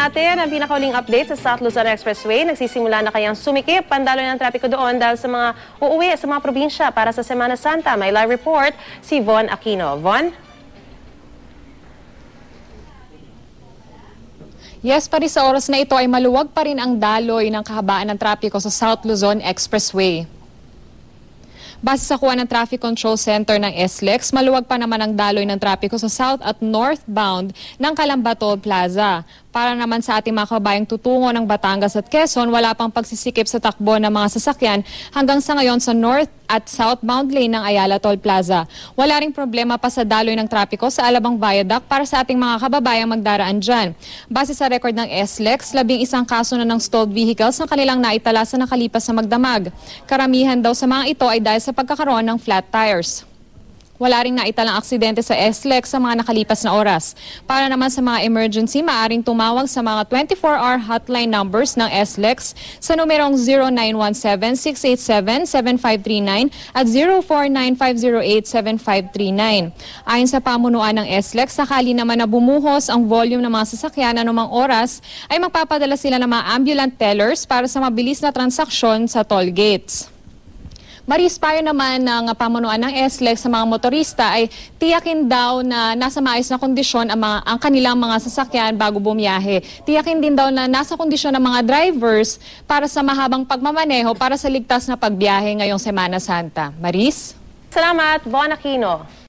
natin ang pinakauling update sa South Luzon Expressway. Nagsisimula na kayang sumikip pandalo ng trapiko doon dahil sa mga uuwi sa mga probinsya para sa Semana Santa. May live report si Von Aquino. Von? Yes, pari sa oras na ito ay maluwag pa rin ang daloy ng kahabaan ng trapiko sa South Luzon Expressway. Base sa kuha ng Traffic Control Center ng SLEX, maluwag pa naman ang daloy ng trapiko sa south at northbound ng Kalambato Plaza. Para naman sa ating mga kabayang tutungo ng Batangas at Quezon, wala pang pagsisikip sa takbo ng mga sasakyan hanggang sa ngayon sa north at southbound lane ng Ayala Toll Plaza. Wala ring problema pa sa daloy ng trapiko sa Alabang Viaduct para sa ating mga kababayang magdaraan dyan. Base sa record ng SLEX, labing isang kaso na ng stalled vehicles ang kanilang naitala sa nakalipas sa magdamag. Karamihan daw sa mga ito ay dahil sa pagkakaroon ng flat tires. Wala ring naitalang aksidente sa SLEX sa mga nakalipas na oras. Para naman sa mga emergency, maaring tumawag sa mga 24-hour hotline numbers ng SLEX sa numerong 0917-687-7539 at 049508-7539. Ayon sa pamunuan ng SLEX, sakali naman na bumuhos ang volume ng mga sasakyan anumang oras, ay magpapadala sila ng mga ambulant tellers para sa mabilis na transaksyon sa toll gates. Marispire naman ng pamunuan ng SLEX sa mga motorista ay tiyakin daw na nasa maayos na kondisyon ang, mga, ang kanilang mga sasakyan bago bumiyahe. Tiyakin din daw na nasa kondisyon ng mga drivers para sa mahabang pagmamaneho para sa ligtas na pagbiyahe ngayong Semana Santa. Maris? Salamat, Von Aquino.